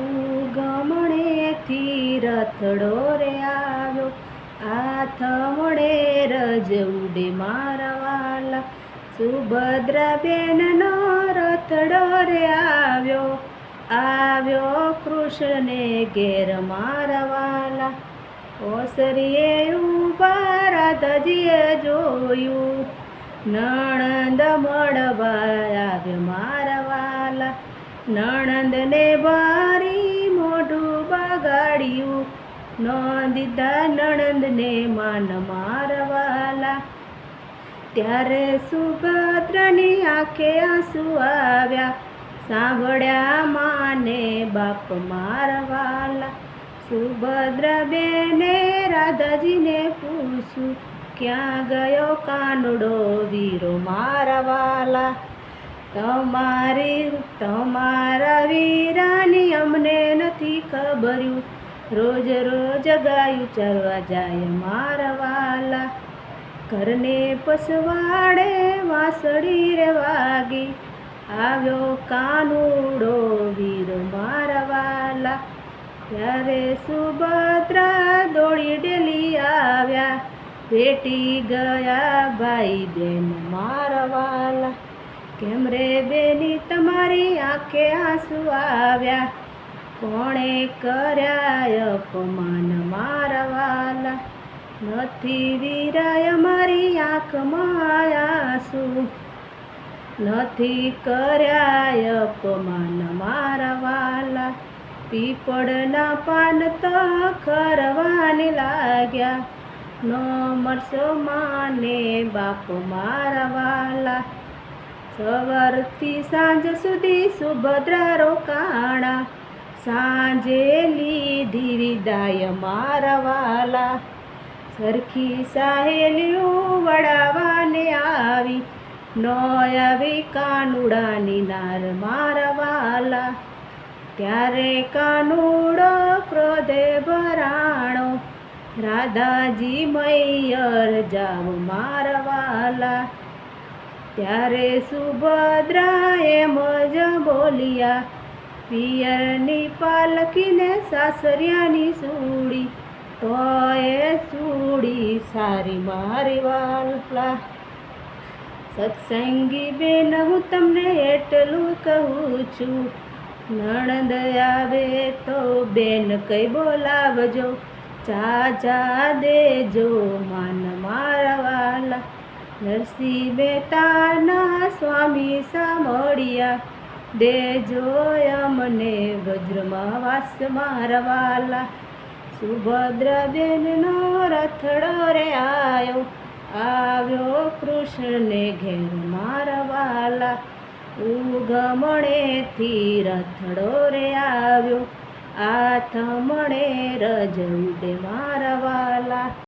ઉગમણેથી રથડો રે આવ્યો. આથમણે રજ ઉડે મારા વાલા. સુભદ્રા બેનનો રથડો રે આવ્યો. આવ્યો કૃષ્ણને ઘેર મારા વાલા. ઓસરીએ ઊભા જોયું. નણંદ મળવા આવ્યો મારા વાલા. નણંદને બારી દીધા નણંદને માન મારવાલા. ત્યારે સુભદ્રની આંખે આંસુ આવ્યા. સાંભળ્યા માને બાપ મારવાલા. સુભદ્ર બેને રાધાજીને પૂછ્યું, ક્યાં ગયો કાનુડો વીરો મારવાલા? તમારી, તમારા વીરાની અમને નથી ખબર્યું. રોજ રોજ ગાયું ચરવા જાય મારા વાલા. ઘરને પસવાડે વાસળી રે વાગી. આવ્યો કાનુડો વીર મારા વાલા. ત્યારે સુભદ્રા દોડી ડેલી આવ્યા. ભેટી ગયા ભાઈ બેન મારા વાલા. કેમ રે બેની તમારી આંખે આંસુ આવ્યા? કોણે કર્યા અપમાન મારવાલા નથી વિરાય મારી આંખમાં આંસુ નથી કર્યા અપમાન મારવાલા પીપળના પાન તો ખરવાની લાગ્યા. નો મળશો માને બાપ મારા વાલા. સવારથી સાંજ સુધી સુભદ્રા રોકાણા સાંજે લીધી વિદાય મારા સરખી સાહેલીઓ વડાવાને આવી. નો આવી કાનુડાની નાર મારા વાલા. ત્યારે કાનુડો ક્રોધે ભરાણો. રાધાજી મૈયર જાવ મારા વાલા. ત્યારે સુભદ્રા એમ જ બોલ્યા. પિયરની પાલકીને સાસરિયાની સૂડી તો એ સૂડી સારી મારી વાલા. સત્સંગી બેન, હું તમને એટલું કહું છું, નણંદ આવે તો બેન કઈ બોલાવજો ચા ચા દેજો માન મારા વાલા. નરસિંહ મહેતાના સ્વામી સાંભળ્યા દેજો અમને વજ્રમાં વાસ મારા વાલા. સુભદ્રા બેનનો રથડો રે આવ્યો આવ્યો કૃષ્ણને ઘેર મારા વાલા. ઉગમણેથી રથડો રે આવ્યો આથમણે રજ ઉડે મારા